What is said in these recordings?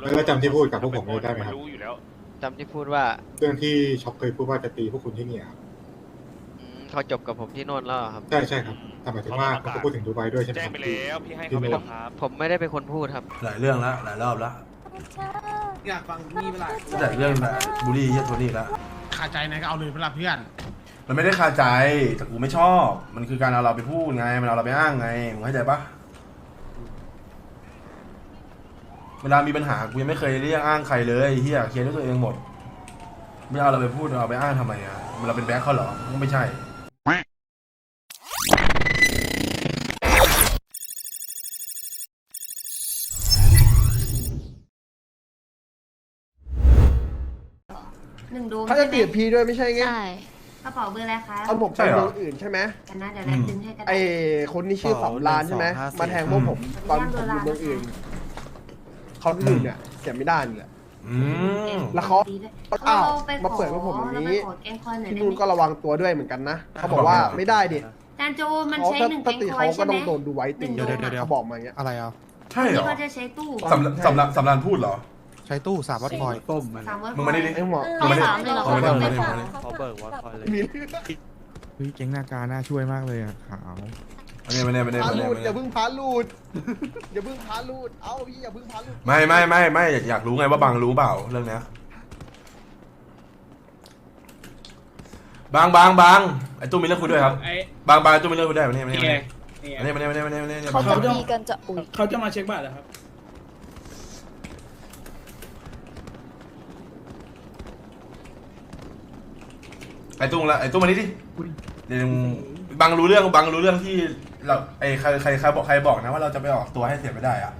รู้แล้วจำที่พูดกับพวกผมได้ไหมครับ รู้อยู่แล้ว จำที่พูดว่าเรื่องที่ช็อปเคยพูดว่าจะตีพวกคุณที่เนี่ยครับอืมเขาจบกับผมที่โน่นแล้วเหรอครับ ใช่ใช่ครับแต่หมายถึงว่าเขาก็พูดถึงดูไบด้วยใช่ไหมแจ้คงรับ ไปแล้วพี่ให้เขาไปแล้วครับผมไม่ได้เป็นคนพูดครับ หลายเรื่องแล้วหลายรอบแล้วอยากฟังมีเวลาแต่เรื่องแบบบูลลี่เฮียโทนี่แล้วคาใจนะก็เอาเลยเวลาเพื่อน มันไม่ได้คาใจแต่กูไม่ชอบ มันคือการเอาเราไปพูดไง มันเอาเราไปอ้างไงมึงเข้าใจปะ เวลามีปัญหากูยังไม่เคยเรียกอ้างใครเลยเฮียเคลียร์ด้วยตัวเองหมด ไม่เอาเราไปพูดเอาไปอ้างทำไมอะเราเป็นแบ็คเขาเหรอไม่ใช่หนึ่งดวงเขาจะตีบพีด้วยไม่ใช่ไงใช่กระเป๋าเบอร์อะไรคะเอาผมไปใช่เหรอเมืองอื่นใช่ไหมกันนะเดี๋ยวแรกดึงให้กันไอคนที่ชื่อสำรานใช่ไหมมาแทงพวกผมตอนผมอยู่เมืองอื่น เขาอื่นเนี่ยเสียไม่ได้นี่แหละ อืมแล้วเขา อ้าวไปขอมาเปิดพวกผมอย่างนี้เรไปขอแกงคอยหน่อยที่ได้นู่นไหมก็ระวังตัวด้วยเหมือนกันนะเขาบอกว่าไม่ได้ดิจานจูมันเขาใช้ถ้าหนึ่งแกถ้างตีคอยเขาก็ใช่ไหม ต้องโดนดูไว้ตีเดี๋ยวเดี๋ยวเดี๋ยว เขาบอกมาอย่างเงี้ยอะไรอะ ใช่เหรที่อเขาจะใช้ตู้สำสำรานสำรานพูดเหรอ ใช้ตู้สามวัตคอย ต้มมันสามวันมึงมานี่ดิ ไอ้หมอเอามาดิสามเลยเหรอ เอามาดิเอามาดิเขาเบิกว่าคอยเลย มีเฮ้ยเจ๊งหน้าการน่าช่วยมากเลยอะขาว อันนี้ไม่ได้ไม่ได้พาไม่ได้ลูดไม่อย่าได้เพิ่งพาลูดอย่าเพิ่งพาลูด เอาพี่อย่าเพิ่งพาลูดไม่ไม่ไม่ไม่อยากอยากรู้ไงว่าบางรู้เปล่าเรื่องเนี้ยบางบางบางไอ้ตู้มีเรื่องคุยด้วยครับ ไอ้บางบางไอ้ตู้มีเรื่องคุยด้วยมานี่มานี่นี่มาไงนี่มานี่มานี่มานี่มานี่มานี่เขามาจะนี่ตีกันจะอุ้ยเขาจะมาเช็คบัตรเหรอครับ ไอ้ตู้ละไอ้ตู้มานี่ดิเดี๋ยวบางรู้เรื่องบางรู้เรื่องที่ เราไอ้ใครใครใครบอกใครบอกนะว่าเราจะไปออกตัวให้เสียไม่ได้อะ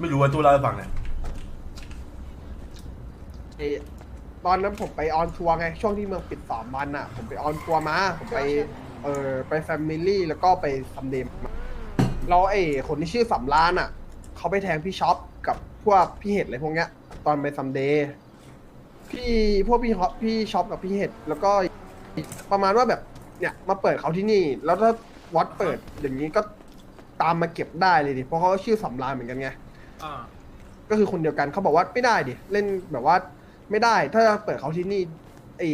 ไม่รู้ว่าตู้เล่าให้ฟังเนี่ยไอ้ตอนนั้นผมไปออนทัวร์ไง ช่วงที่เมืองปิดสามวันอะ ผมไปออนทัวร์มา ผมไป เออไปแฟมิลี่แล้วก็ไปซัมเดย์มาแล้วไอ้คนที่ชื่อสำรานอะ เขาไปแทงพี่ช็อปกับพวกพี่เห็ดอะไรพวกเนี้ย ตอนไปซัมเดย์พี่พวกพี่ฮอปพี่ช็อปกับพี่เห็ดแล้วก็ประมาณว่าแบบเนี่ยมาเปิดเขาที่นี่ แล้วถ้า วัดเปิดอย่างนี้ก็ตามมาเก็บได้เลยดิเพราะเขาชื่อสำรานเหมือนกันไงอ่าก็คือคนเดียวกันเขาบอกว่าไม่ได้ดิเล่นแบบว่าไม่ได้ ถ้าเปิดเขาที่นี่ไอ้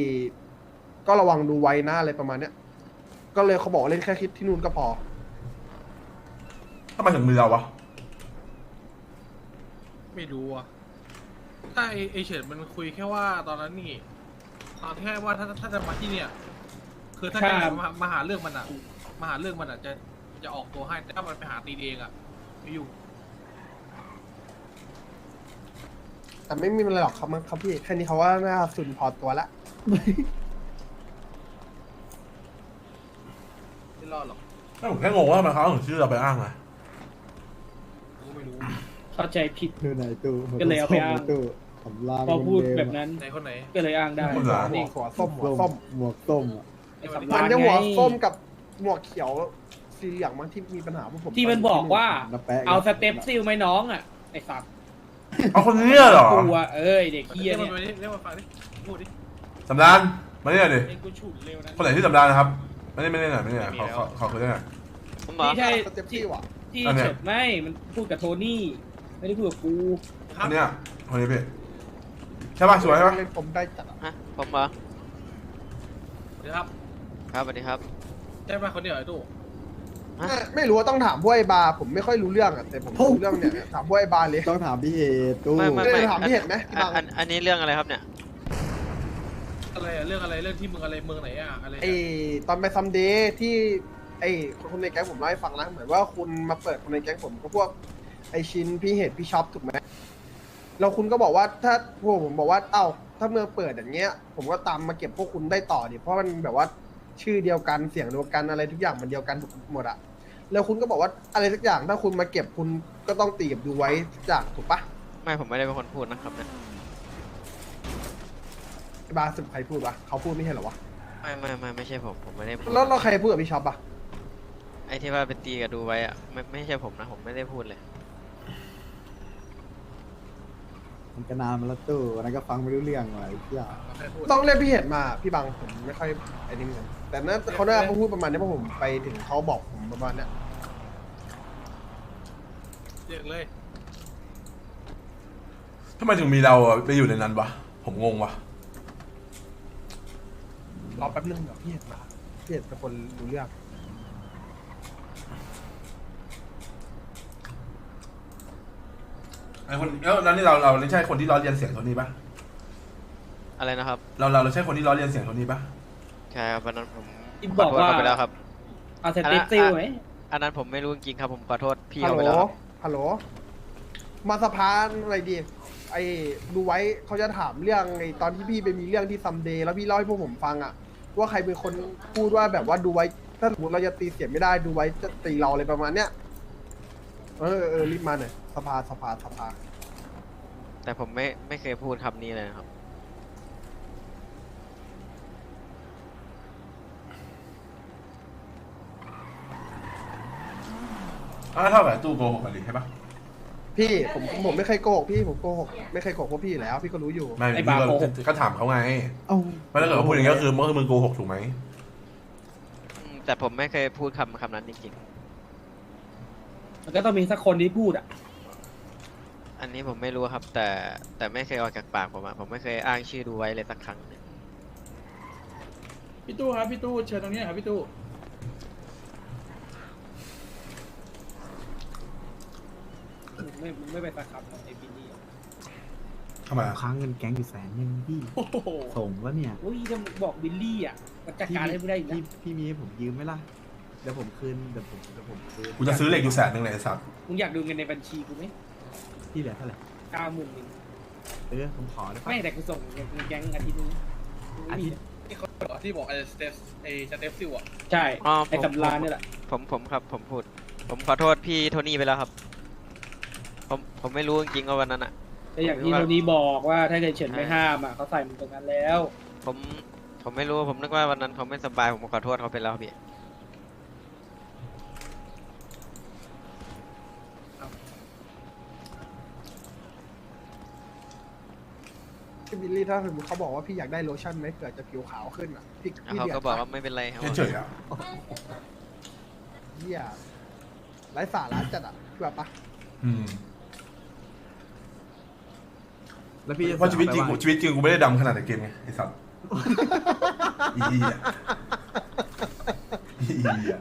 ก็ระวังดูไว้นะอะไรประมาณเนี้ยก็เลยเขาบอกเล่นแค่คิดที่นู่นก็พอ ทำไมถึงมือเราวะ ไม่รู้อะถ้าไอไอเฉิดมันคุยแค่ว่าตอนนั้นนี่ตอนที่ให้ว่าถ้าถ้าจะมาที่เนี่ย คือถ้าจะมามาหาเรื่องมันอะ มาหาเรื่องมันอะจะจะออกตัวให้แต่ถ้ามันไปหาตีเองอะไม่อยู่แต่ไม่มีอะไรหรอกครับมั้งครับพี่แค่นี้เขาว่าน่าสุนพอตัวละ ไม่รอดหรอกผมแค่งงว่าทำไมเขาถึงชื่อเราไปอ้างอะกูก็ไม่รู้เข้าใจผิด ดูไหนตู้ก็เลยเอาไปอ้าง ตู้สำรานพอพูดแบบนั้นไหนคนไหน ก็เลยอ้างได้คนหลาน หัวหัวส้มหัวส้ม หมวกส้มอะไอ้สำมัรานนจะไง หัวส้มกับ หมวกเขียวสีเหลืองมั้งที่มีปัญหาพวกผมที่มันบอกว่าน้าแปะเอาสเต็ปซิลไหมน้องอะไอ้สัตว์เอาคนนี้เหรอกลัวเอ้ยเด็กเฮีเรียยกมัเนี่นยมาดิเรียกมาฟังดิพูดดิสำรานมาเนี่ยดิเองกูฉุดเร็วนะคนไหนที่สำรานนะครับไม่ได้ไม่ได้หน่อยไม่ได้หน่อยขอขอขอคุยด้วยหน่อย ผมเหรอ ที่ใช่สเต็ปที่ว่ะที่อันเนี้ย เฉิดไม่มันพูดกับโทนี่ ไม่ได้พูดกับกูคนเนี้ยคนนี้พี่ใช่ป่ะสวยใช่ป่ะเล่นผมได้จัดอะฮะ ผมเหรอ เดี๋ยวครับ ครับสวัสดีครับใช่ป่ะคนเดียวไอ้ตู้ฮะไม่ไม่รู้ว่าต้องถามพวกไอ้บาร์ผมไม่ค่อยรู้เรื่องอะแต่ผมรู้เรื่องเนี่ยถามพวกไอ้บาร์เลยต้องถามพี่เอตู้ไม่ไม่เอไม่อถามพี่เห็นไหมพี่อับันงอันอันนี้เรื่องอะไรครับเนี่ย อะไรอะเรื่องอะไรเรื่องที่มึงอะไรเมืองไหนอะอะไรอะไอตอนไปซัมเดย์ที่ไอคนในแก๊งผมเล่าให้ฟังนะเหมือนว่าคุณมาเปิดคนในแก๊งผมก็พวกไอชินพี่เห็ดพี่ช็อปถูกไหมแล้วคุณก็บอกว่าถ้าพวกผมบอกว่าเอ้าถ้าเมืองเปิดอย่างเงี้ย ผมก็ตามมาเก็บพวกคุณได้ต่อดิเพราะมันแบบว่า ชื่อเดียวกันเสียงเดียวกันอะไรทุกอย่างมันเดียวกันหมดอะแล้วคุณก็บอกว่าอะไรสักอย่างถ้าคุณมาเก็บคุณก็ต้องตีกับดูไว้ทุกอย่างถูกปะไม่ผมไม่ได้เป็นคนพูดนะครับเนี่ยไอ้บาร์สุดใครพูดวะเขาพูดไม่ใช่เหรอวะไม่ไม่ไม่ไม่ใช่ผมผมไม่ได้พูดแล้วเราใครพูดกับพี่ช็อปอะไอ้ที่ว่าไปตีกับดูไว้อะไม่ไม่ใช่ผมนะผมไม่ได้พูดเลย มันก็นานมาแล้วตู้วันนั้นก็ฟังไม่รู้เรื่องว่ะไอ้เหี้ยเราแค่พูดต้องเรียกพี่เห็นมาพี่บังผมไม่ค่อยไอ้นี่เหมือนกัน แต่น่าเขาน่าเขาพูดประมาณนี้เพราะผมไปถึงเขาบอกผมประมาณเนี้ยเรียกเลยทำไมถึงมีเราอะไปอยู่ในนั้นวะ ผมงงวะรอแป๊บนึงเดี๋ยวพี่เห็นมาพี่เห็นเป็นคนรู้เรื่องไอคนแล้วแล้วนี่เราเราใช่คนที่ล้อเลียนเสียงโทนี่ปะอะไรนะครับ เราเราเราใช่คนที่ล้อเลียนเสียงโทนี่ปะ ใช่ครับวันนั้นผมที่บอกว่าขโทษเขาไปแล้วครับ เอาสเต็ปซิลไหมอันนั้นผมไม่รู้จริงๆครับผมขอโทษพี่ฮัลเขาโหลไปแล้วครับฮัลโหล มาสะพานอะไรดี ไอ้ดูไว้เขาจะถามเรื่องไอ้ตอนที่พี่ไปมีเรื่องที่ซัมเดย์แล้วพี่เล่าให้พวกผมฟังอะว่าใครเป็นคนพูดว่าแบบว่าดูไว้ ถ้าสมมติเราจะตีเสียไม่ได้ดูไว้จะตีเราอะไรประมาณเนี้ย เออเออรีบมาหน่อยสภาสภาสภาแต่ผมไม่ไม่เคยพูดคำนี้เลยนะครับ อ่าเท่ากับตู้โกหกกันดิใช่ปะพี่ผมผมไม่เคยโกหกพี่ผมโกหกไม่เคยโกหกพวกพี่อยู่แล้ว พี่ก็รู้อยู่ไม่ไอ้พี่บาก็โกหก ก็ถามเขาไงเอ้าไม่ถ้าเกิดเขาพูดอย่างนี้ก็คือมันก็คือมึงโกหกถูกไหมอืมแต่ผมไม่เคยพูดคำคำนั้นจริงมันก็ต้องมีสักคนที่พูดอะ ๆ อันนี้ผมไม่รู้ครับ แต่แต่ไม่เคยออกจากปากผมอะผมไม่เคยอ้างชื่อดูไว้เลยสักครั้งหนึ่งพี่ตู้ครับพี่ตู้เชิญตรงนี้ครับพี่ตู้ มึง ไม่มึงไม่ไปสักคำของไอ้ปีนี่อะทำไมอะค้างเงินแก๊งอยู่แสนหนึงพี่ โอ้โหส่งแล้วเนี่ยอุ้ยถ้ามึงบอกบิลลี่อะมันจัดการให้มึงได้อีกนะพี่พี่มีให้ผมยืมไหมล่ะ เดี๋ยวผมคืนเดี๋ยวผมเดี๋ยวผมคืนกูจะซื้อเหล็กอยู่แสนหนึ่งเลยไอ้สัตว์มึงอยากดูเงินในบัญชีกูไหมพี่เหลือเท่าไหร่เก้าหมื่นหนึ่งเออผมขอได้ปะไม่แต่กูส่งเงินแก๊งอาทิตย์นึงอาทิตย์ที่เขาบอกที่บอกไอ้สเตปไอ้สเตปซิลอะใช่อ๋อไอ้ผมสำรานเนี่ยแหละผมผมครับผมพูด ผมขอโทษพี่โทนี่ไปแล้วครับ ผมผมไม่รู้จริงๆว่าวันนั้นอะแต่อย่างที่โทนี่บอกว่าถ้าเกิดเฉินไม่ห้ามอะเขาใส่มึงตรงนั้นแล้ว ผมผมไม่รู้ผมนึกว่าวันนั้นเขาไม่สบายผมขอโทษเขาไปแล้วพี่พี่บิลลี่ถ้าสมมติเขาบอกว่าพี่อยากได้โลชั่นไหมเผื่อจะผิวขาวขึ้นอะพี่แล้วพี่เขาเดือดก็บอกปะว่าไม่เป็นไรครับเฉยๆอะเหี้ยไร้สาระจัดอะคือแบบปะอืม แล้วพี่จเพราะชีวิตจริงไปกูว่าชีวิตจริงกูไม่ได้ดำขนาดในเกมไงไอ้สัตว์อีเหี้ยอีเหี้ย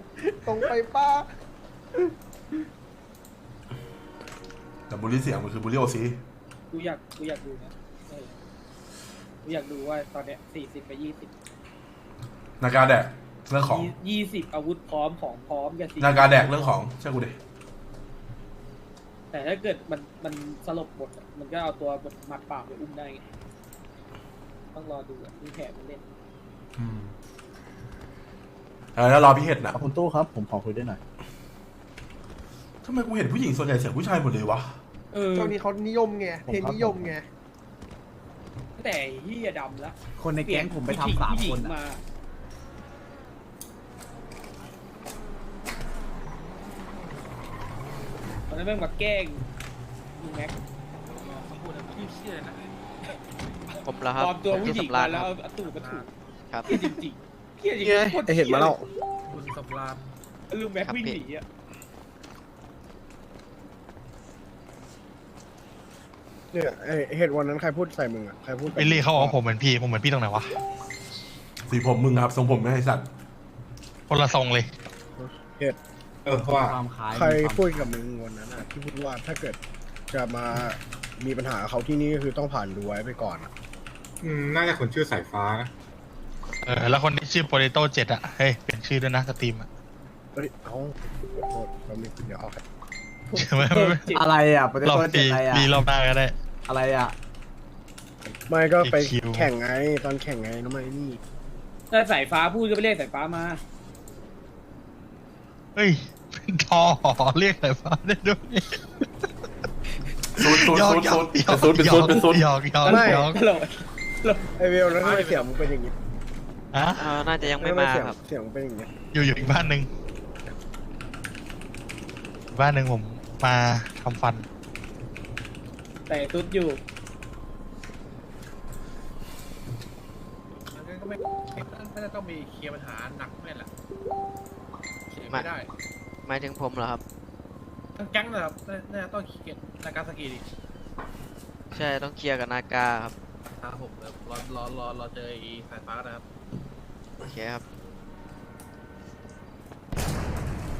ตรงไปป้าแต่บูลลี่เสียงมันคือบูลลี่โอซีกูอยากกูอยากดูนะเออกูอยากดูว่าตอนเนี้ยสี่สิบไปยี่สิบนาการแดกเรื่องของยี่สิบอาวุธพร้อมของพร้อมกับสี่นาการแดกเรื่องของเชื่อกูดิแต่ถ้าเกิดมันมันสลบหมดอะ มันก็เอาตัวแบบหมัดเปล่าไปอุ้มได้ไงต้องรอดูอะมีแผนมันเล่นอืมเออแล้วรอพี่เห็ดนะคุณตู้ครับ ผมขอคุยด้วยหน่อยทำไมกูเห็นผู้หญิงส่วนใหญ่เสียงผู้ชายหมดเลยวะ เออช่วงนี้เขานิยมไงเพลงนิยมไงแต่เฮียดำละคนในแก๊งผมไปทำสามผู้หญิคงนอะมาตอนนั้นแม่งมาแกล้งลุงแม็ก เขาพูดนะพี่เชี่ยนะผมแล้วครับปลอมตัวผมผู้ที่หญิงสำรามาญแล้วครับเอาตูดมาถูกครับเฮียจริงๆเฮียจริงๆโคตรเห็นมาแล้วคุณสำราญลุงแม็กครับวิ่งพี่หนีอะเนี่ยเหตุวันนั้นใครพูดใส่มึงอะใครพูดบิลลี่เขาบอกว่าผมเหมือนพี่ ผมเหมือนพี่ตรงไหนวะ สีผมมึงครับทรงผมไม่ให้สัตว์คนละทรงเลย เออเพราะว่า ความคล้ายใครมีวามพูดกับมึงวันนั้นอะที่พูดว่าถ้าเกิดจะมา มีปัญหากับเขาที่นี่ก็คือต้องผ่านดูไว้ไปก่อนอะอืมน่าจะคนชื่อสายฟ้านะเออแล้วคนที่ชื่อ Potato 7อะ เฮ้ย เปลี่ยนชื่อด้วยนะสตรีมอะเอ้ยเอาขอโทษเรามีเดี๋ยวเอาให้ไม่ไม่ไม่อะไรอะประเด็นรอบเจ็ปีดอะไรอะ ปีรอบหน้าก็ได้ อะไรอะ ไม่ก็ไปคิวแข่งไงตอนแข่งไงน้องไอ้นี่ถ้าสายฟ้าพูดก็ไปเรียกสายฟ้ามาเฮ้ย เป็นทอเรียกสายฟ้าได้ด้วย ซูดซูดหยอกซูดหยอกซูดเป็นซูดเป็นซูดเป็นซูดหยอกหยอกไม่หยอกฮัลโหลไอเวลแล้วทำไมเสียงมึงเป็นอย่างนี้อะเอ่อน่าจะยังไม่ทำมาเสียงครับเสียงมึงเป็นอย่างนี้อยู่อยู่อีกบ้านหนึ่งอีกบ้านหนึ่งผมมาทำฟัน แต่ตุ๊ดอยู่มันก็ไม่น่าจะต้องมีเคลียร์ปัญหาหนักแน่แหละเคลียร์ไม่ได้หมายถึงผมเหรอครับ ทั้งแก๊งนะครับน่าน่าจะต้องเคลียร์นาการสกีดิใช่ต้องเคลียร์กับนากาครับครับผมเดี๋ยวรอรอรอรอเจอไอ้สายฟ้านะครับโอเคครับ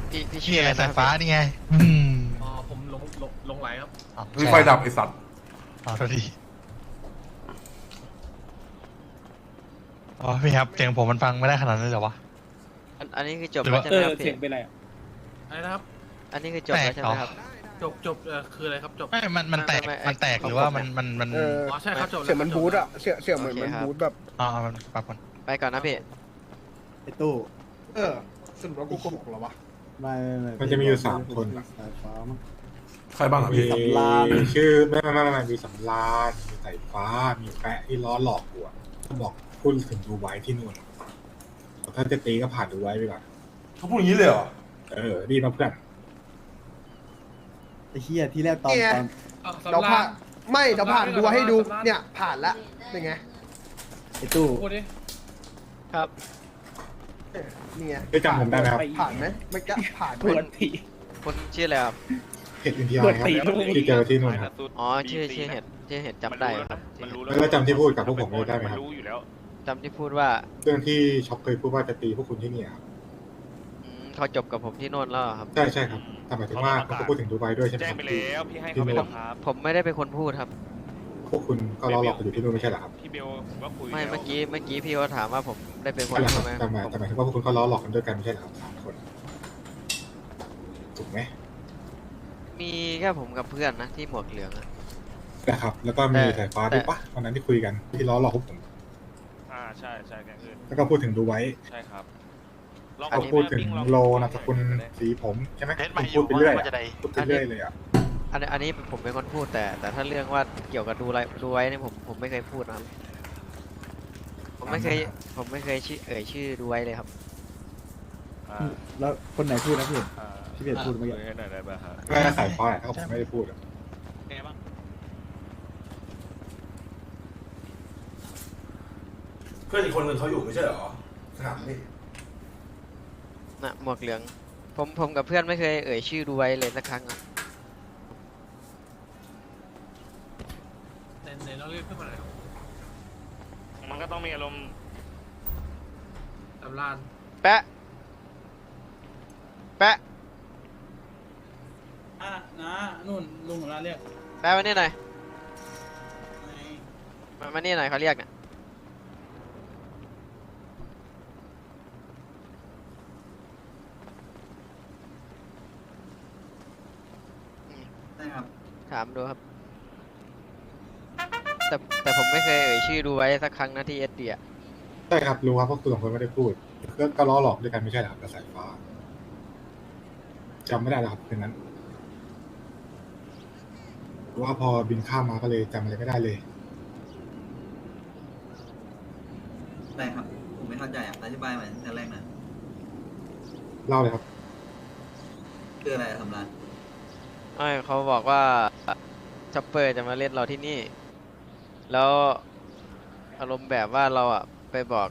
พี่พี่ชื่ชื่อออะอะไรไรสายนะฟ้านี่ไง อืมอ๋อผมลงลงลงไหลครับอ๋อมีไฟดับไอสัตว์อ๋อโทษทีอ๋อพี่ครับเสียงผมมันฟังไม่ได้ขนาดนั้นเลยเหรอวะ อันอันนี้คือจบหรือแล้วว่าใช่เอไหมอครับเสียพี่งเป็นไรอะอะไรนะครับ อันนี้คือจบแล้วใช่ไหมครับ จบจบเออคืออะไรครับจบ ไม่ มัน มันแตก ไม่ไม่มันแตกไอ้หรือว่าของผมมัน มัน มันเอออ๋อใช่ครับจบแล้ว เสียงมันจบบูทแล้วอะเสียงเสียงเหมือนโอเคมันครับบูทแบบ อ๋อมันปรับมันไปก่อนนะพี่ ไอ้ตู้เออสรุปว่ากูโกหกเหรอวะ ไม่ไม่มันจะมีอยู่สามคน สายฟ้ามั้ง ใครบ้างอะมีพี่สำราญชื่อไม่ไม่ไม่ไม่มีสำรานมีสายฟ้า มีแปะที่ล้อหลอกหัวเขาบอกพูดถึงดูไว้ที่นู่นถ้าจะตีก็ผ่านดูไว้ไปก่อนเขาพูดอย่างนี้เลยเหรอ เออดีมาเพื่อน ไอ้เหี้ยที่แรกตอนเนี่ย ตอนเอาสำเราราผ่านญไม่เราผ่านสำราญดูให้ดูสำราญเนี่ยผ่านละเป็นไงไอ้ตู้พูดดิครับเออนี่ไงได้จำผมได้ไหมครับไปอีกผ่านไหมไม่กล้าผ่านปวดทีคุณชื่ออะไรครับ เห็ดอินเดียเปิดครับตีลูก ที่เจอที่นู่นครับอ๋อ ชื่อชื่อเห็ดชื่อเห็ดจำได้ครับแล้วจำที่พูดกับพวกผมได้ไหมครับจำที่พูดว่าเรื่องที่ช็อปเคยพูดว่าจะตีพวกคุณที่เนี่ยครับอืม เขาจบกับผมที่โน่นแล้วเหรอครับ ใช่ใช่ครับแต่หมายถึงว่าเขาก็พูดถึงดูไบด้วยใช่ไหมครับพี่ให้เขาไปแล้วผมไม่ได้เป็นคนพูดครับ พวกคุณก็ล้อหลอกกันอยู่ที่นู่นไม่ใช่เหรอครับไม่เมื่อกี้เมื่อกี้พี่เขาถามว่าผมได้เป็นคนใช่พูดไหมแต่หมายแต่หมายถึงว่าพวกคุณก็ล้อหลอกกันด้วยกันไม่ใช่เหรอครับสามคนถูกไหมมีแค่ผมกับเพื่อนนะที่หมวกเหลืองอะ นะครับ แล้วก็มีแต่สายฟ้าด้วยปะวันนั้นที่คุยกันที่ล้อหลอกพวกผมอ่าใช่ใช่แกงอื่นแล้วก็พูดถึงดูไว้ ใช่ครับ ก็พูดถึงโลนามสกุลสีผมใช่ไหมคุณพูดไปเรื่อยอะพูดไปเรื่อยเลยอะอันนี้อันนี้ผมเป็นคนพูดแต่ แต่ถ้าเรื่องว่าเกี่ยวกับดูไรดูไว้เนี่ยผมผมไม่เคยพูดนะครับ ผมไม่เคยผมไม่เคยชื่อเอ่ยชื่อดูไว้เลยครับอ่าแล้วคนไหนพูดนะพี่อ่าพี่เบียร์พูดเมื่อกี้คุยให้หน่อยได้ป่ะครับก็สายฟ้าอะถ้าผมไม่ได้พูดอะไงบ้างเพื่อนอีกคนหนึ่งเขาอยู่ไม่ใช่เหรอถามดิ นะหมวกเหลือง ผมผมกับเพื่อนไม่เคยเอ่ยชื่อดูไว้เลยสักครั้งอะในในเราเรียกขึ้นมาหน่อยครับมันก็ต้องมีอารมณ์สำราญแปะ แปะ อะนะนู่นลุงของร้านเรียกแปะมานี่หน่อยมามานี่หน่อยเขาเรียกเนี่ย ได้ครับ ถามดูครับ แต่แต่ผมไม่เคยเอ่ยชื่อดูไว้สักครั้งนะที่เอสเดียใช่ครับรู้ครับพวกคุณสองคนไม่ได้พูดก็ก็ล้อหลอกด้วยกันไม่ใช่เหรอครับกับสายฟ้าจำไม่ได้แล้วครับเป็นนั้นหรือว่าพอบินข้ามมาก็เลยจำอะไรไม่ได้เลยได้ครับ ผมไม่เข้าใจอะอธิบายใหม่ตั้งแต่แรกนะเล่าเลยครับ คืออะไรสำราญ ไม่เขาบอกว่าช็อปเปอร์จะมาเล่นเราที่นี่ แล้วอารมณ์แบบว่าเราอะไปบอก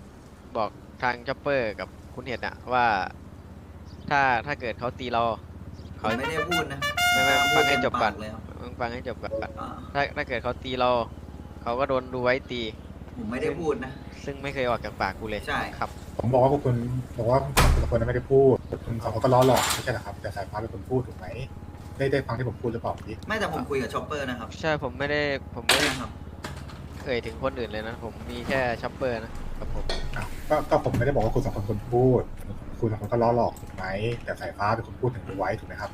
บอกทางช็อปเปอร์กับคุณเห็ดอะว่า ถ้าถ้าเกิดเขาตีเราผเขามไม่ได้พูดนะไม่ไม่พูฟัดงให้เต็มจบก่อนปาเลยครับมึงฟังให้จบก่อนอ่าถ้าถ้าเกิดเขาตีเรา เขาก็โดนดูไว้ตีผมไม่ได้พูดนะ ซึ่งไม่เคยออกจากปากกูเลยใช่ครับ ผมบอกว่าพวกคุณบอกว่าพวกคุณไม่ได้พูดพวกคุณสองคนก็ล้อหลอกไม่ใช่เหรอครับ แต่สายฟ้าเป็นคนพูดถูกไหม ได้ได้ฟังที่ผมพูดหรือเปล่าพี่ไม่แต่ผมคุยกับช็อปเปอร์นะครับใช่ผมไม่ได้ผมไม่ได้นะครับเอ่ยถึงคนอื่นเลยนะ ผมมีแค่ช็อปเปอร์นะกับผมอ้าวก็ก็ผมไม่ได้บอกว่าคุณสองคนคนพูด คุณสองคนก็ล้อหลอกถูกไหมแต่สายฟ้าเป็นคนพูดถึงดูไว้ถูกไหมครับ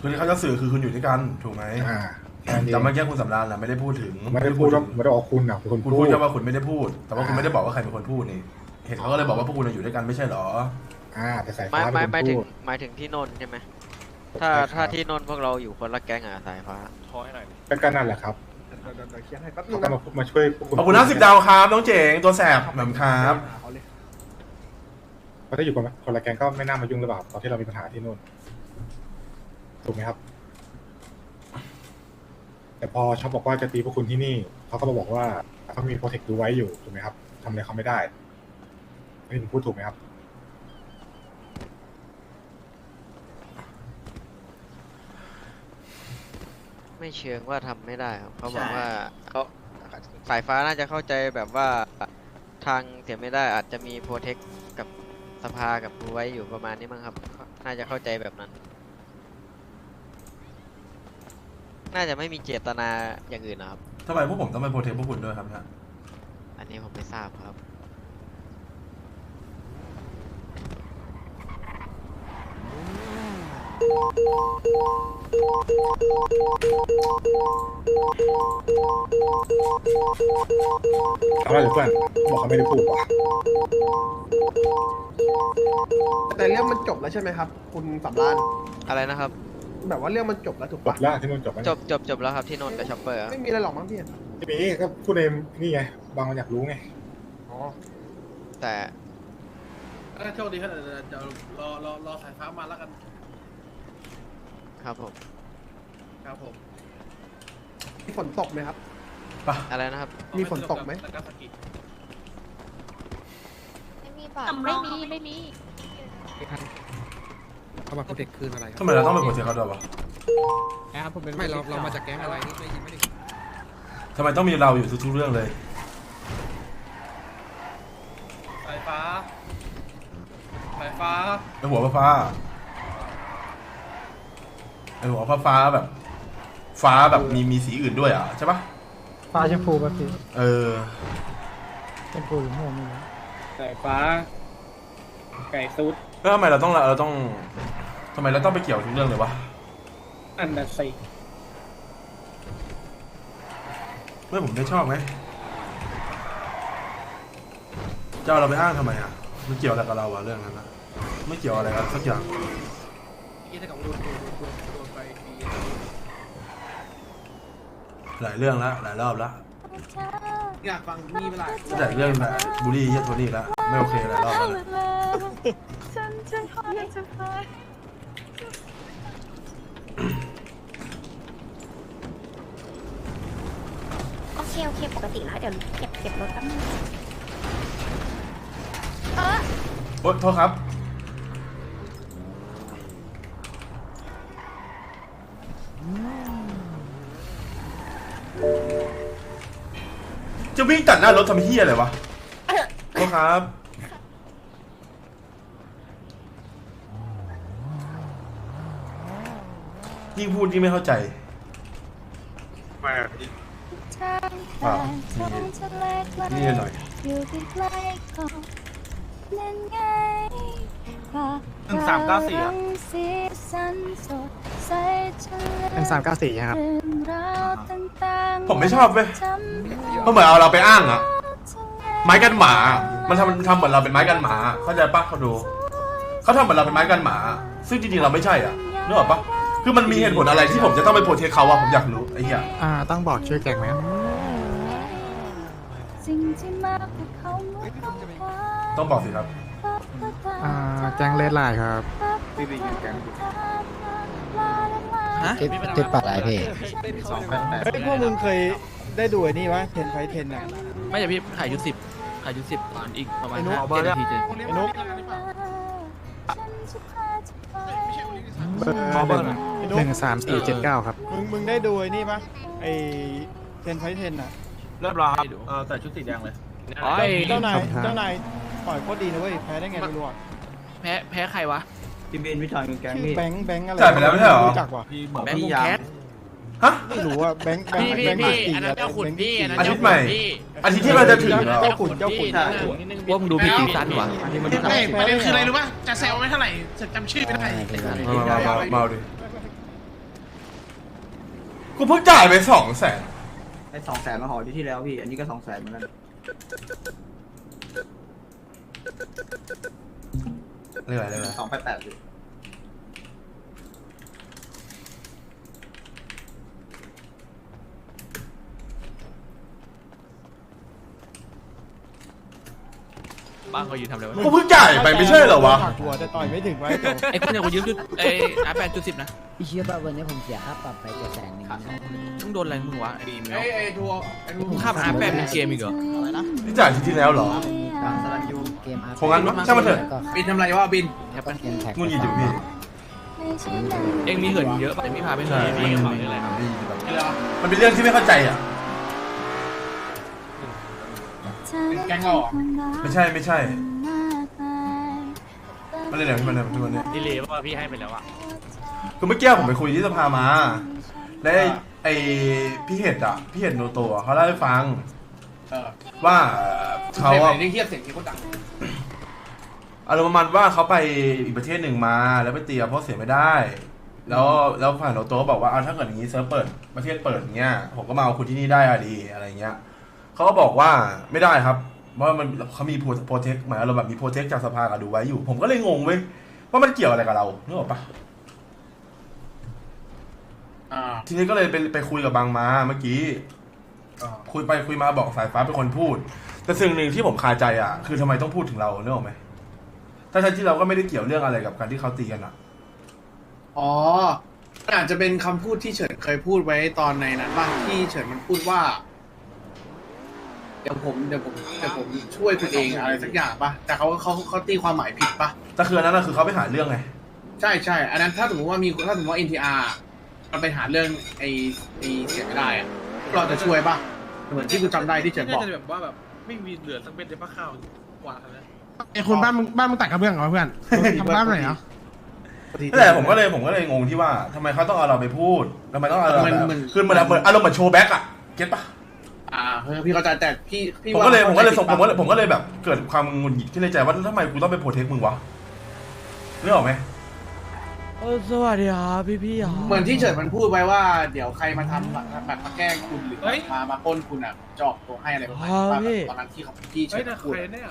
คือที่เขาจะสื่อคือคุณอยู่ด้วยกันถูกไหมอ่าแค่นั้นเองแต่เมื่อกี้คุณสำราญน่ะไม่ได้พูดถึงผมไม่ได้พูดว่าไม่ได้บอกว่าคุณอะเป็นคนคุณพูพูดด แค่ว่าคุณไม่ได้พูด แต่ว่าคุณไม่ได้บอกว่าใครเป็นคนพูดนี่เห็นเขาก็เลยบอกว่าพวกคุณอยู่ด้วยกันไม่ใช่เหรอ อ่าแต่สายหมาฟ้ายหมายเป็นหมายคนถึงพูดหมายถึงที่นนท์ใช่ไหม ถ้าใช่ครับ ถ้าที่นนท์พวกเราอยู่คนละแก๊งอะสายฟ้าโทรให้หน่อยดิก็ก็นั่นแหละครับเดี๋ยวเดี๋ยวเดี๋ยวเคลียร์ให้แป๊บนึเขางก็นะมามาช่วยพวกคุณขอบคุณนะสิบดาวครับ น้องเจ๋งตัวแสบเหมือนครับเขาเลยเพราะถ้าอยู่คนละคนละแกงก็ไม่น่ามายุ่งหรือเปล่าตอนที่เรามีปัญหาที่นู่นถูกไหมครับ แต่พอชอบบอกว่าจะตีพวกคุณที่นี่เขาก็มาบอกว่าเขามีโปรเทคดูไว้อยู่ถูกไหมครับทำอะไรเขาไม่ได้อันนี้ผมพูดถูกไหมครับ ไไม่เชิงว่าทำไม่ได้ครับเขาบอกใช่ว่าเขาสายฟ้าน่าจะเข้าใจแบบว่าทางเสียไม่ได้อาจจะมีโปรเทคกับสภากับดูไว้อยู่ประมาณนี้มั้งครับ น่าจะเข้าใจแบบนั้น น่าจะไม่มีเจตนาอย่างอื่นนะครับ ทำไมพวกผมต้องไปโปรเทคพวกคุณด้วยครับเนี่ยอันนี้ผมไม่ทราบครับเอาละเดี๋ยวเพื่อนบอกเขาไม่ได้พูดว่ะแต่เรื่องมันจบแล้วใช่ไหมครับ คุณสำรานอะไรนะครับ แบบว่าเรื่องมันจบแล้วถูกจปะบแล้วที่นู่นจบแล้วจบจบจบแล้วครับที่นนท์กับช็อปเปอร์ครับไม่มีอะไรหรอกมั้งพี่ทีนี้ก็พูดเองนี่ไง บางคนอยากรู้ไง อ๋อแต่ก็โชคดีครับเดี๋ยวเดี๋ยวรอรอรอสายฟ้ามาแล้วกัน ครับผม ครับผมมีฝนตกไหมครับอะไรนะครับ มีฝนตกไหม แล้วก็สกิไม่มีปะไม่มี ไม่มีเขามาโปรเทคคืนอะไรทำไมเราต้องไปโปรเทคเขาด้วยวะไม่เราเรามาจากแก๊งอะไรนี่ได้ยินไหมทำไมต้องมีเราอยู่ทุกๆเรื่องเลยสายฟ้าสายฟ้า ไอหัวฟ้าๆ ไอหัวฟ้าฟ้าๆแบบ ฟ้าแบบมีมีสีอื่นด้วยอะใช่ปะฟ้าชมพูป่ะพี่เออชมพูหรือม่วงไม่รู้สายฟ้า ไก่ซุดแล้วทำไมเราต้องเราต้องทำไมเราต้องไปเกี่ยวทุกเรื่องเลยวะอันดับสี่เพื่อนผมได้ชอบไหมจะเอาเราไปอ้างทำไมอะมันเกี่ยวอะไรกับเราอะเรื่องนั้นนะไม่เกี่ยวอะไรกันสักอย่าง ยี่ถ้ากับโดนโดนโดนโดนไปทีหลายเรื่องแล้วหลายรอบแล้วอยากฟังมีเวลาแต่เรื่องแบบบูลลี่เฮียโทนี่แล้วไม่โอเคหลายรอบแล้วฉันจะพายจะพายโอเคโอเคปกติแล้วเดี๋ยวเก็บเก็บรถแป๊บนึงเออ โอ๊ยโทษครับ จะวิ่งตัดหน้ารถทำเฮียอะไรวะโทษครับ ยิ่งพูดยิ่งไม่เข้าใจไม่ทางอ่าผ่านท้องทะเลไกลนี่หน่อย อยู่ใกล้ๆก็นั่นไงภาพหนึ่งสามเก้าสี่อะ รังสีสันสดใสทะ เลเป็นสามเก้าสี่ครับเรื่องราวต่างๆผมไม่ชอบเว้ยจำให้เพราะเหมือนเอาเราไปอ้างอะทะเลไม้กันหมา มันทำมันทำเหมือนเราเป็นไม้กันหมา เข้าใจปะเขาดู เขาทำเหมือนเราเป็นไม้กันหมา ซึ่งจริงๆเราไม่ใช่อะนึกออกปะคือมันมีเหตุผลอะไรที่ผมจะต้องไปโปรเทคเขาอะผมอยากรู้ไอ้เหี้ยอ่าต้องบอกชื่อแก๊งไหมครับสิ่งที่มากกว่าเขาเมื่อต้องการต้องบอกสิครับ อ่าแก๊งเลดไลน์ครับพี่บีอยู่แก๊ง ฮะติดปัดอะไรพี่ สองแปดแปดเฮ้ยพวกมึงเคยได้ดูไอ้นี่วะเทนไฟเทนอะไม่ใช่พี่ขายยุสิบขายยุสิบอีกประมาณไอ้นุ๊กห้าเจ็ดนาทีจะไอ้นุ๊กเบอร์หนึ่งหนึ่งสามสี่เจ็ดเก้าครับ มึงมึงได้ดูไอ้นี่ปะไอเทนไฟเทนอะเริ่มรอครับเออใส่ชุดสีแดงเลยอ๋อไอ้เจ้านายขอบคุณครับ เจ้านายต่อยโคตรดีนะเว้ยแพ้ได้ไงไม่รู้อะแพ้แพ้ใครวะ พี่เบนพี่ชายแก๊งชื่อพี่ แบงค์แบงค์อะไรจ่ายไปแล้วไม่ใช่เหรอรู้จักว่ะแบงค์วงแคสฮะ ไม่รู้อะแบงค์แบงค์พี่แบงค์พี่สี่อันนั้นเจ้าขุนพี่อันนั้นอาทิตย์ใหม่อาทิตย์ที่มันจะถึงแล้ว เจ้าขุนเจ้าขุนว่ามึงดูพี่ซีซั่นวะอันนี้มันไม่ประเด็นคืออะไรรู้ป่ะ จะแซวไม่เท่าไหร่จำชื่อไม่ได้มามามามาเอาดิกูเพิ่งจ่ายไปสองแสนไอ้สองแสนมาหอที่ที่แล้วพี่ อันนี้ก็สองแสนเหมือนกัน เรื่องอะไรเรื่องอะไรสองแปดแปดพี่บ้างเขายืนทำอะไรวะกูเพิ่งจ่ายไปไม่ใช่เหรอวะหักหัวแต่ต่อยไม่ถึงไว้ตัวไอ้คนเนี่ยกูยืมจุดไอ้อาแปดจุดสิบนะพี่เชื่อป่ะวันนี้ผมเสียค่าปรับไปเจ็ดแสนหนึ่งมึงโดนอะไรมึงวะไอ้ดีมไอ้ไอ้ทัวร์ไอ้ทัวร์มึงข้ามอาแปดเป็นเกมอีกเหรอที่จ่ายอาทิตย์ที่แล้วเหรอ กลางสลันยูเกมอาร์คงงั้นวะช่างมันเถอะ บินทำไรวะบินแค่ปะเกมแท็กงุนหงิดอยู่พี่เองมีเหินเยอะไปพี่พาไปเหินใช่พี่มันกระเป๋าเยอะเลยดีแบบไอ้คืออะไรมันเป็นเรื่องที่ไม่เข้าใจอะเป็นแก๊งเราเหรอ ไม่ใช่ไม่ใช่ มันเลยเดี๋ยวพี่มันเลยพี่มันเนี่ยดีเลยว่าพี่ให้ไปแล้วอะคือเมื่อกี้ผมไปคุยที่สภามา และไอ้ไอ้พี่เห็ดอะ พี่เห็ดโนโตะเขาเล่าให้ฟัง เออว่าเขาเขาอะอะเรียกเทียบเสียงที่เขาดังอารมณ์ประมาณว่าเขาไปอีกประเทศหนึ่งมาแล้วไปตีกับพวกเสียไม่ได้ แล้วแล้วฝั่งโนโตะบอกว่าเอาถ้าเกิดอย่างนี้เซิร์ฟเปิดประเทศเปิดอย่างเงี้ยผมก็มาเอาคุณที่นี่ได้อะดีอะไรเงี้ยเขาก็บอกว่าไม่ได้ครับเพราะว่ามันเขามีโปรเทคหมายอารมณ์แบบมีโปรเทคจากสภากับดูไว้อยู่ ผมก็เลยงงเว้ยว่ามันเกี่ยวอะไรกับเรานึกออกปะ อ่าทีนี้ก็เลยไปไปคุยกับบางมาเมื่อกี้อ่า คุยไปคุยมาบอกสายฟ้าเป็นคนพูด แต่สิ่งหนึ่งที่ผมคาใจอะ คือทำไมต้องพูดถึงเราเนกออกไหมถ้าทั้งที่เราก็ไม่ได้เกี่ยวเรื่องอะไรกับการที่เขาตีกันอะ อ๋อมันอาจจะเป็นคำพูดที่เฉินเคยพูดไว้ตอนในนั้นบ้างที่เฉินมันพูดว่า เดี๋ยวผมเดี๋ยวผมเดี๋ยวผมช่วยคุณเองอะไรสักอย่างปะแต่เขาเขาเขาตีความหมายผิดปะแต่คืออันนั้นนะคือเขาไปหาเรื่องไง ใช่ใช่อันนั้นถ้าสมมติว่ามีถ้าสมมติว่า NTR มันไปหาเรื่องไอ้ไอ้เสียไม่ได้อะเราจะช่วยปะ เหมือนที่กูจำได้ที่เฉินบน่าอกจะแบบว่าแบบไม่มีเหลือสักเม็ดในผ้าข้าวกว่าแล้วไอ้คนบ้านมึงบ้านมึงตัดกระเบื้องเหรอเพื่อนทำบ้านไหนอะนั่นแหละผมก็เลยผมก็เลยงงที่ว่าทำไมเขาต้องเอาเราไปพูดทำไมต้องเอาเรามันแบบมัน คือเหมือนเหมือนอารมณ์เหมือนโชว์แบ็กอะเก็ตปะอ่าเออพี่เข้าใจแต่พี่พี่ผมว่าก็เลยผมก็เลยส่งผมก็ว่าเลยผมก็เลยแบบเกิดความงุนหงิดขึ้นในใจว่าทำไมกูต้องไปโปรเทคมึงวะเรื่องออกไหม โอ้สวัสดีครับพี่พี่ๆครับเหมือนที่เฉินมันพูดไว้ว่า เดี๋ยวใครมาทำแบบมาแกล้งคุณหรือมามาปล้นคุณอะจะออกตัวให้อะไรประมาณนี้ป่ะแบบตอนนั้นที่เขาที่เฮ้เฉิยนนะพูดใครเนี่ย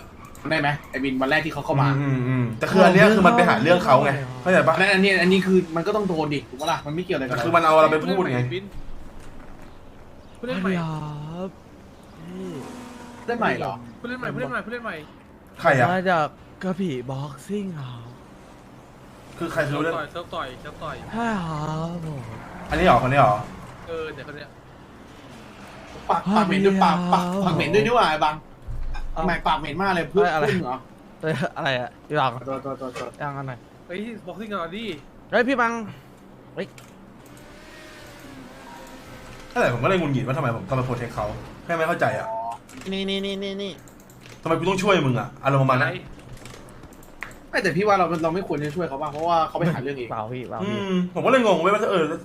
ได้ไหมไอ้บินวันแรกที่เขาเข้ามาอืมอืมแต่คืออันเนี้ยคือมันไปหาเรื่องเขาไงเข้าใจปะอันนั้นอันนี้อันนี้คือมันก็ต้องโดนดิถูกปะล่ะมันไม่เกี่ยวอะไรกับแต่เราคือมันเอาเราไปพูดไงผู้เล่นใหม่ครับพี่ได้ใหม่เหรอผู้เล่นใหม่ผู้เล่นใหม่ผู้เล่นใหม่ ใครอะมาจากกระบี่บ็อกซิ่งครับ คือใครเซิคือร์ฟเรื่องต่อยเซิร์ฟต่อยเซิร์ฟต่อยใช่ครับผมอันนี้เหรอคนนี้เหรอ เออเดี๋ยวคนเนี้ยปากปากเหม็นด้วยปากปากปากเหม็นด้วยนี่หว่าไอ้บังทำไมปากเหม็นมากเลยเพื่อนพึ่งเหรอเอ้ยอะไรอะพี่บังตัวตัวตัวตัวยังอันไหนเฮ้ยบ็อกซิ่งกันหน่อยดิเฮ้ยพี่บังนั่นแหละผมก็เลยงุนหงิดว่าทำไมผมต้องไปโปรเทคเขาแค่ไม่เข้าใจอะนี่นี่นี่นี่นี่ทำไมกูต้องช่วยมึงอะอารมณ์ประมาณนั้น ไม่แต่พี่ว่าเราเราไม่ควรจะช่วยเขาบ้างเพราะว่าเขาไปหาเรื่องเองเปล่าพี่เปล่าอืพี่มผมก็เลยงงเว้ยว่าเออแล้ว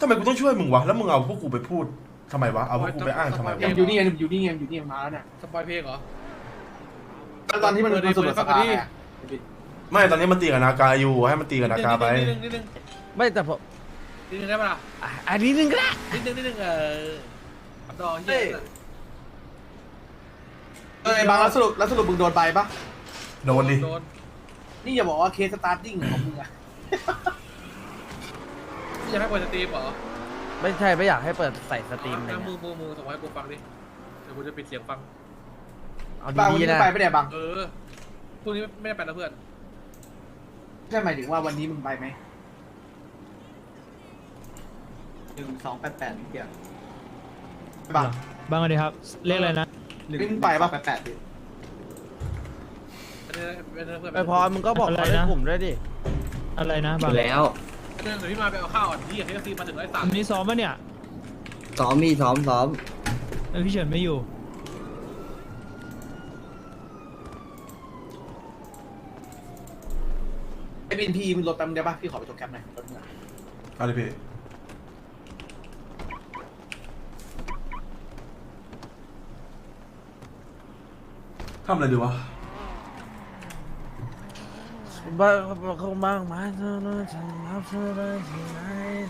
ทำไมกูต้องช่วยมึงวะแล้วมึงเอาพวกกูไปพูดทำไมวะเอาพวกกูไปอ้างทำไมยังวะ อยู่นี่ยังอยู่นี่ยังอยู่นี่มาแล้วเนี่ยสปอยเพลงเหรอ ตอนที่มันมันสรุปสภาไงไม่ตอนนี้มันตีกับนากาอยู่ให้มันตีกับนากาไป นิดนึงนิดนึงไม่แต่ผมนิดนึงได้ปะล่ะอะอันนี้นึงก็ได้นิดนึงนิดนึงเออดอกเฮียเออไอ้บังแล้วสรุปแล้วสรุปมึงโดนไปปะโดนดิโดน นี่อย่าบอกว่าเคสสตาร์ติ้งของมึงอะพี่จะให้เปิดสตรีมเหรอไม่ใช่ไม่อยากให้เปิดใส่สตรีมอะไรเอามืเงี้อยมือมือส่งให้กูฟังดิ เดี๋ยวกูจะปิดเสียงฟัง เอาบังวันดีนี้ๆนะไปไม่ได้บังเออพรุ่งนี้ไม่ได้ไปนะเพื่อน ใช่หมายถึงว่าวันนี้มึงไปไหมหนึ่งสองแปดแปดเกี่ยวบังบางอันดีครับ เลขอะไรนะนี่มึงไปปะแปดแปดดิ ไม่ได้ไม่ได้เพื่อนไปพอมึงก็บอกอะไรเขาในนะกลุ่มด้วยดิ อะไรนะบางแล้ว เดี๋ยวพี่มาไปเอาข้าวอะที่ที่ซีมาถึงไร้สามอันนี้ซ้อมปะเนี่ย ซ้อมมีซ้อมซ้อมเออพี่เฉินไม่อยู่ ไอ้บินพีมึงลดแป๊บนึงได้ปะพี่ขอไปจบแคปหน่อยรถมึงอะเอาเลยพี่ทำอะไรดีวะ บ้างคงบ้างมาเธอเธอะฉันรับเธอได้ที่ไหน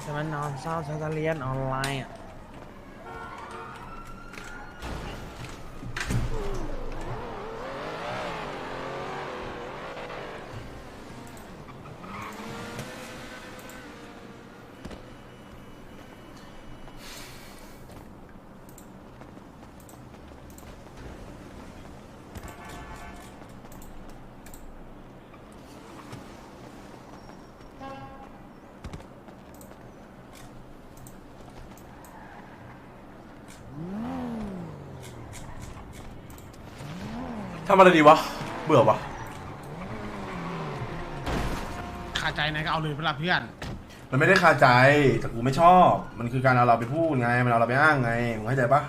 ฉันมนอนเศร้าฉันจะเรียนออนไลน์อะ ทำอะไรดีวะ เบื่อวะขาดใจนะก็เอาเลยเวลาเพื่อนมันไม่ได้คาใจแต่กูไม่ชอบ มันคือการเอาเราไปพูดไง มันเอาเราไปอ้างไงมึงเข้าใจปะ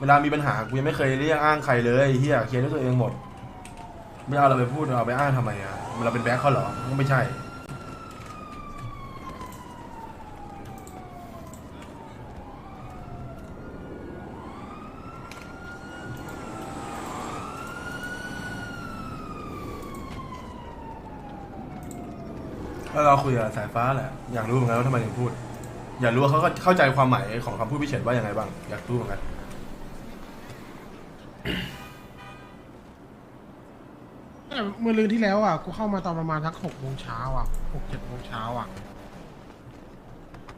เวลามีปัญหากูยังไม่เคยเรียกอ้างใครเลยเฮียเคลียร์ด้วยตัวเองหมด ไม่เอาเราไปพูดเอาไปอ้างทำไมอะมันเราเป็นแบ็คเขาเหรอก็ไม่ใช่ แล้วเราคุยกับสายฟ้าแหละ อยากรู้เหมือนกันว่าทำไมถึงพูด อยากรู้ว่าเขาเข้าใจความหมายของคำพูดพิเศษว่ายังไงบ้าง อยากรู้เหมือนกันเมื่อลืนที่แล้วอะกูเข้ามาตอนประมาณทักหกโมงเช้าอะหกเจ็ดโมงเช้าอะ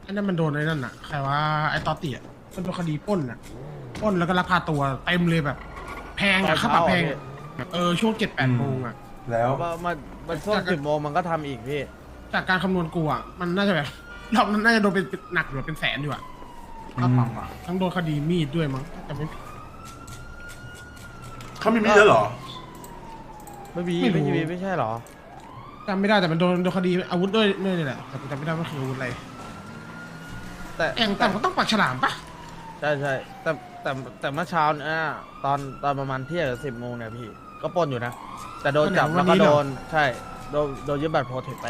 ไอ้นั่นมันโดนไอ้นั่นอะใครว่าไอ้ตอเตียมันโดนคดีปล้นอะปล้นแล้วก็ลักพาตัวเต็มเลยแบบ แพงอะค่าปรับแพงอะเออช่วงเจ็ดแปดโมงอะ แล้วมันมันช่วงสิบโมงมันก็ทำอีกพี่ จากการคำนวณกูอะมันน่าจะแบบรอบนั้นน่าจะโดนเป็นหนักหรือเป็นแสนอยู่อะค่าปรับอะทั้งโดนคดีมีดด้วยมั้งแต่ไม่ผิด เขามีมีดแล้วเหรอ ไม่มีไม่มีไม่ใช่หรอ จำไม่ได้แต่มันโดนโดนคดีอาวุธด้วยด้วยนี่แหละแต่กูจำไม่ได้ว่าคืออาวุธอะไรแต่เองแต่ก็ต้องปักฉลามปะใช่ใช่แต่แต่แต่เมื่อเช้าเนี่ยตอนตอนประมาณเที่ยงหรือสิบโมงเนี่ยพี่ ก็ปล้นอยู่นะ แต่โดนจับแล้วก็โดนใช่โดนโดนยึดบัตรโปรเทคไป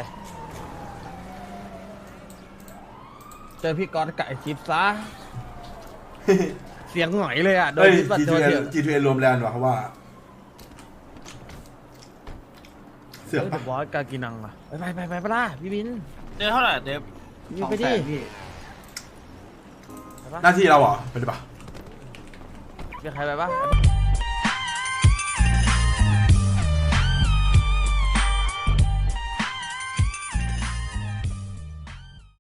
เจอพี่ก๊อตกับไอจิ๊บซะ เสียงหงอยเลยอะ โดนเฮ้ยยึดบัตรโปร G2A เทค G2A รวมแลนด์ว่ะเขาว่า เสือกเฮ้ยปะเดอะบอสกากินังอะ ไปไปไปไปปะล่ะพี่บินเดี๋ยวเท่าไหร่เดฟยิงไปดิไปปะหน้าที่เราเหรอไปดิปะเรียกใครไปปะ